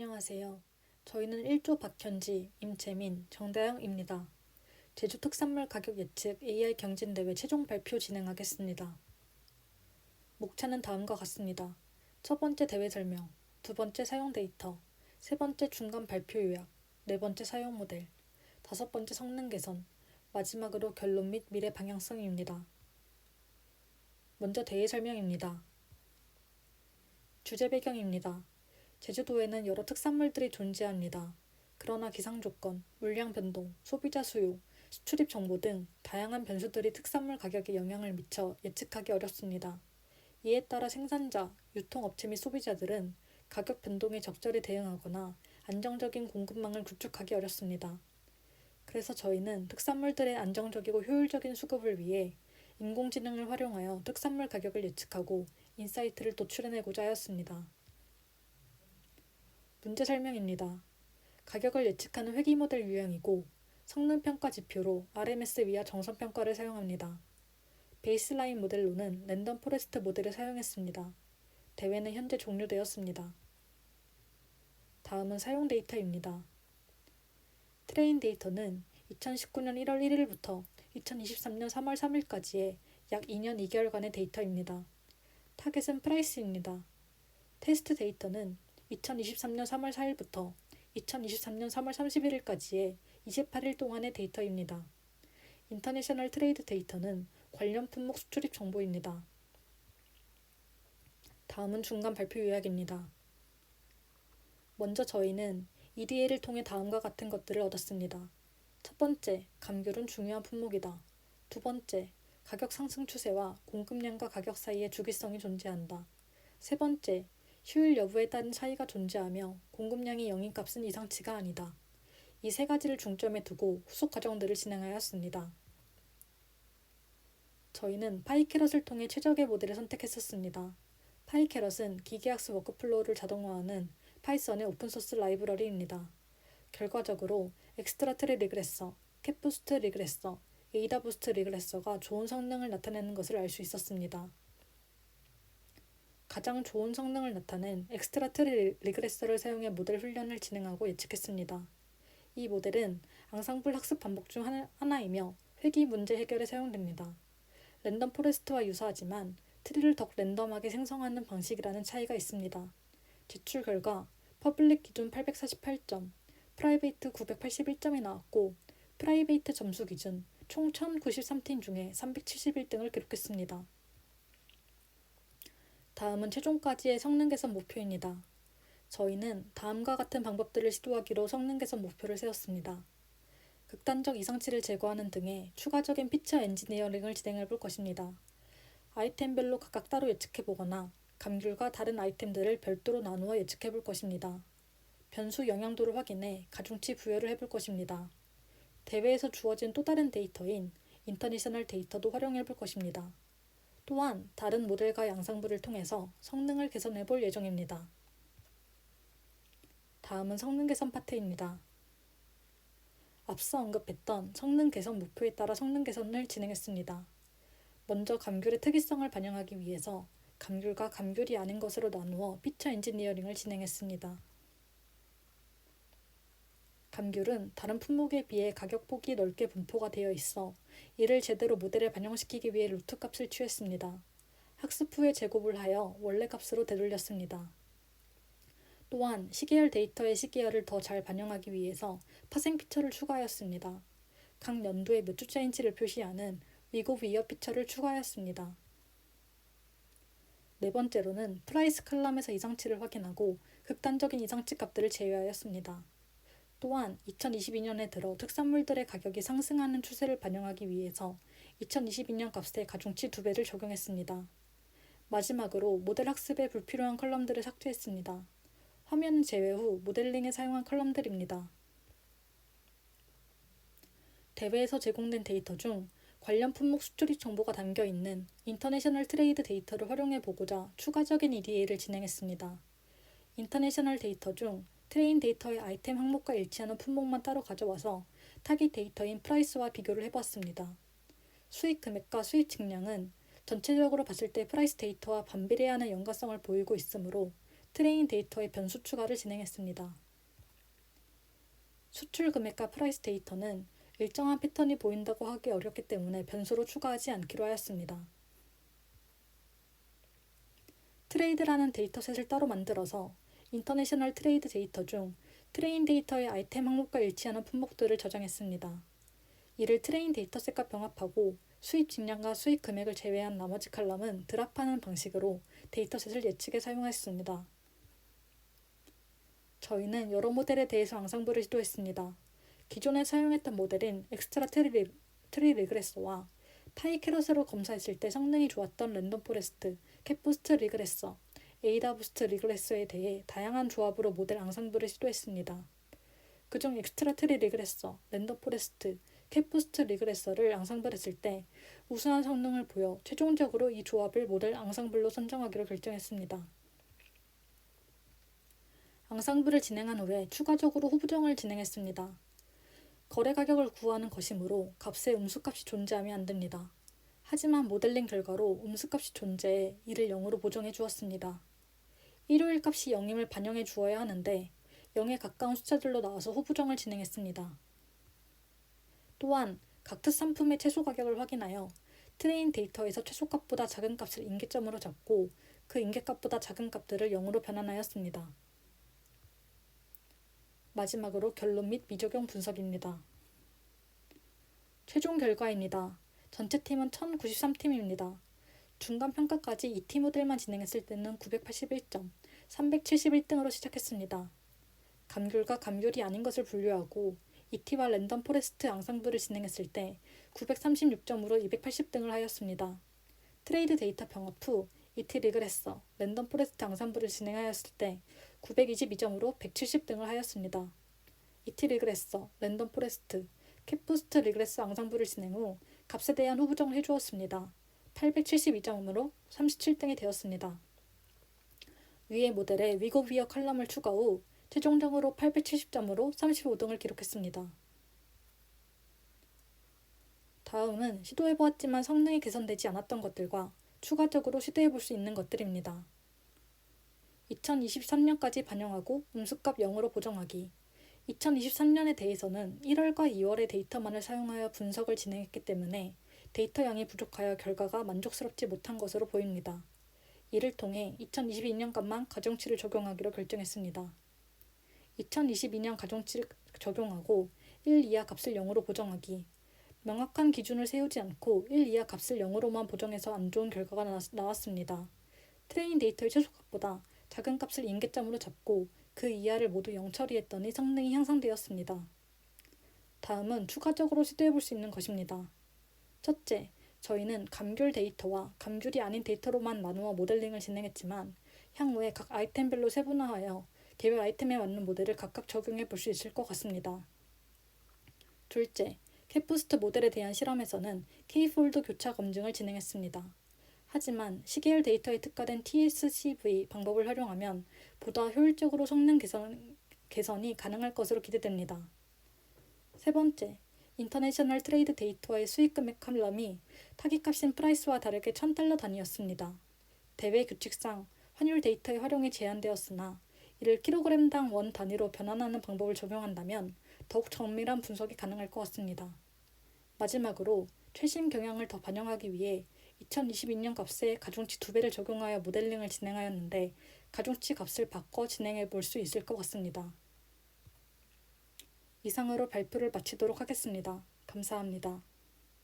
안녕하세요. 저희는 1조 박현지, 임채민, 정다영입니다. 제주 특산물 가격 예측 AI 경진대회 최종 발표 진행하겠습니다. 목차는 다음과 같습니다. 첫 번째 대회 설명, 두 번째 사용 데이터, 세 번째 중간 발표 요약, 네 번째 사용 모델, 다섯 번째 성능 개선, 마지막으로 결론 및 미래 방향성입니다. 먼저 대회 설명입니다. 주제 배경입니다. 제주도에는 여러 특산물들이 존재합니다. 그러나 기상 조건, 물량 변동, 소비자 수요, 수출입 정보 등 다양한 변수들이 특산물 가격에 영향을 미쳐 예측하기 어렵습니다. 이에 따라 생산자, 유통업체 및 소비자들은 가격 변동에 적절히 대응하거나 안정적인 공급망을 구축하기 어렵습니다. 그래서 저희는 특산물들의 안정적이고 효율적인 수급을 위해 인공지능을 활용하여 특산물 가격을 예측하고 인사이트를 도출해내고자 하였습니다. 문제 설명입니다. 가격을 예측하는 회귀 모델 유형이고 성능 평가 지표로 RMS 위와 정선 평가를 사용합니다. 베이스라인 모델로는 랜덤 포레스트 모델을 사용했습니다. 대회는 현재 종료되었습니다. 다음은 사용 데이터입니다. 트레인 데이터는 2019년 1월 1일부터 2023년 3월 3일까지의 약 2년 2개월간의 데이터입니다. 타겟은 프라이스입니다. 테스트 데이터는 2023년 3월 4일부터 2023년 3월 31일까지의 28일 동안의 데이터입니다. 인터내셔널 트레이드 데이터는 관련 품목 수출입 정보입니다. 다음은 중간 발표 요약입니다. 먼저 저희는 EDA를 통해 다음과 같은 것들을 얻었습니다. 첫 번째, 감귤은 중요한 품목이다. 두 번째, 가격 상승 추세와 공급량과 가격 사이에 주기성이 존재한다. 세 번째, 효율 여부에 따른 차이가 존재하며 공급량이 영인값은 이상치가 아니다. 이 세 가지를 중점에 두고 후속 과정들을 진행하였습니다. 저희는 파이캐럿을 통해 최적의 모델을 선택했었습니다. 파이캐럿은 기계학습 워크플로우를 자동화하는 파이썬의 오픈소스 라이브러리입니다. 결과적으로 엑스트라 트리 리그레서, 캡부스트 리그레서, 에이다 부스트 리그레서가 좋은 성능을 나타내는 것을 알 수 있었습니다. 가장 좋은 성능을 나타낸 엑스트라 트리 리그레서를 사용해 모델 훈련을 진행하고 예측했습니다. 이 모델은 앙상블 학습 반복 중 하나 이며 회귀 문제 해결에 사용됩니다. 랜덤 포레스트와 유사하지만 트리를 더 랜덤하게 생성하는 방식이라는 차이가 있습니다. 제출 결과 퍼블릭 기준 848점, 프라이베이트 981점이 나왔고 프라이베이트 점수 기준 총 1093팀 중에 371등을 기록했습니다. 다음은 최종까지의 성능 개선 목표입니다. 저희는 다음과 같은 방법들을 시도하기로 성능 개선 목표를 세웠습니다. 극단적 이상치를 제거하는 등의 추가적인 피처 엔지니어링을 진행해 볼 것입니다. 아이템별로 각각 따로 예측해 보거나 감귤과 다른 아이템들을 별도로 나누어 예측해 볼 것입니다. 변수 영향도를 확인해 가중치 부여를 해볼 것입니다. 대회에서 주어진 또 다른 데이터인 인터내셔널 데이터도 활용해 볼 것입니다. 또한 다른 모델과 양상부를 통해서 성능을 개선해 볼 예정입니다. 다음은 성능 개선 파트입니다. 앞서 언급했던 성능 개선 목표에 따라 성능 개선을 진행했습니다. 먼저 감귤의 특이성을 반영하기 위해서 감귤과 감귤이 아닌 것으로 나누어 피처 엔지니어링을 진행했습니다. 감귤은 다른 품목에 비해 가격 폭이 넓게 분포가 되어 있어 이를 제대로 모델에 반영시키기 위해 루트 값을 취했습니다. 학습 후에 제곱을 하여 원래 값으로 되돌렸습니다. 또한 시계열 데이터의 시계열을 더 잘 반영하기 위해서 파생 피처를 추가하였습니다. 각 연도에 몇 주차인지를 표시하는 위고 위어 피처를 추가하였습니다. 네 번째로는 프라이스 칼럼에서 이상치를 확인하고 극단적인 이상치 값들을 제외하였습니다. 또한 2022년에 들어 특산물들의 가격이 상승하는 추세를 반영하기 위해서 2022년 값에 가중치 2배를 적용했습니다. 마지막으로 모델 학습에 불필요한 컬럼들을 삭제했습니다. 화면 제외 후 모델링에 사용한 컬럼들입니다. 대회에서 제공된 데이터 중 관련 품목 수출입 정보가 담겨 있는 인터내셔널 트레이드 데이터를 활용해 보고자 추가적인 EDA를 진행했습니다. 인터내셔널 데이터 중 트레인 데이터의 아이템 항목과 일치하는 품목만 따로 가져와서 타깃 데이터인 프라이스와 비교를 해보았습니다. 수익 금액과 수익 측량은 전체적으로 봤을 때 프라이스 데이터와 반비례하는 연관성을 보이고 있으므로 트레인 데이터의 변수 추가를 진행했습니다. 수출 금액과 프라이스 데이터는 일정한 패턴이 보인다고 하기 어렵기 때문에 변수로 추가하지 않기로 하였습니다. 트레이드라는 데이터셋을 따로 만들어서 인터내셔널 트레이드 데이터 중 트레인 데이터의 아이템 항목과 일치하는 품목들을 저장했습니다. 이를 트레인 데이터셋과 병합하고 수입 직량과 수입 금액을 제외한 나머지 칼럼은 드랍하는 방식으로 데이터셋을 예측에 사용했습니다. 저희는 여러 모델에 대해서 앙상블을 시도했습니다. 기존에 사용했던 모델인 엑스트라 트리, 트리 리그레서와 파이 캐럿으로 검사했을 때 성능이 좋았던 랜덤 포레스트, 캡부스트 리그레서, 에이다 부스트 리그레서에 대해 다양한 조합으로 모델 앙상블을 시도했습니다. 그중 엑스트라 트리 리그레서, 랜덤 포레스트, 캡부스트 리그레서를 앙상블했을 때 우수한 성능을 보여 최종적으로 이 조합을 모델 앙상블로 선정하기로 결정했습니다. 앙상블을 진행한 후에 추가적으로 후보정을 진행했습니다. 거래 가격을 구하는 것이므로 값에 음수값이 존재하면 안 됩니다. 하지만 모델링 결과로 음수값이 존재해 이를 0으로 보정해 주었습니다. 일요일 값이 0임을 반영해 주어야 하는데 0에 가까운 숫자들로 나와서 후보정을 진행했습니다. 또한 각 특산품의 최소 가격을 확인하여 트레인 데이터에서 최소값보다 작은 값을 인계점으로 잡고 그 인계값보다 작은 값들을 0으로 변환하였습니다. 마지막으로 결론 및 미적용 분석입니다. 최종 결과입니다. 전체 팀은 1093팀입니다. 중간 평가까지 2팀 모델만 진행했을 때는 981점, 371등으로 시작했습니다. 감귤과 감귤이 아닌 것을 분류하고 이티와 랜덤 포레스트 앙상블을 진행했을 때 936점으로 280등을 하였습니다. 트레이드 데이터 병합 후 이티 리그레서, 랜덤 포레스트 앙상블을 진행하였을 때 922점으로 170등을 하였습니다. 이티 리그레서, 랜덤 포레스트, 캡부스트 리그레스 앙상블을 진행 후 값에 대한 후보정을 해주었습니다. 872점으로 37등이 되었습니다. 위의 모델에 위고 위어 칼럼을 추가 후 최종적으로 870점으로 35등을 기록했습니다. 다음은 시도해보았지만 성능이 개선되지 않았던 것들과 추가적으로 시도해볼 수 있는 것들입니다. 2023년까지 반영하고 음수값 0으로 보정하기 2023년에 대해서는 1월과 2월의 데이터만을 사용하여 분석을 진행했기 때문에 데이터 양이 부족하여 결과가 만족스럽지 못한 것으로 보입니다. 이를 통해 2022년간만 가중치를 적용하기로 결정했습니다. 2022년 가중치를 적용하고 1 이하 값을 0으로 보정하기. 명확한 기준을 세우지 않고 1 이하 값을 0으로만 보정해서 안 좋은 결과가 나왔습니다. 트레인 데이터의 최소 값보다 작은 값을 인계점으로 잡고 그 이하를 모두 0 처리했더니 성능이 향상되었습니다. 다음은 추가적으로 시도해 볼 수 있는 것입니다. 첫째, 저희는 감귤 데이터와 감귤이 아닌 데이터로만 나누어 모델링을 진행했지만 향후에 각 아이템별로 세분화하여 개별 아이템에 맞는 모델을 각각 적용해 볼 수 있을 것 같습니다. 둘째, 캡부스트 모델에 대한 실험에서는 K폴드 교차 검증을 진행했습니다. 하지만 시계열 데이터에 특화된 TSCV 방법을 활용하면 보다 효율적으로 성능 개선, 개선이 가능할 것으로 기대됩니다. 세 번째, 인터내셔널 트레이드 데이터의 수익 금액 칼럼이 타깃값인 프라이스와 다르게 1000달러 단위였습니다. 대외 규칙상 환율 데이터의 활용이 제한되었으나 이를 킬로그램당 원 단위로 변환하는 방법을 적용한다면 더욱 정밀한 분석이 가능할 것 같습니다. 마지막으로 최신 경향을 더 반영하기 위해 2022년 값에 가중치 두배를 적용하여 모델링을 진행하였는데 가중치 값을 바꿔 진행해 볼 수 있을 것 같습니다. 이상으로 발표를 마치도록 하겠습니다. 감사합니다.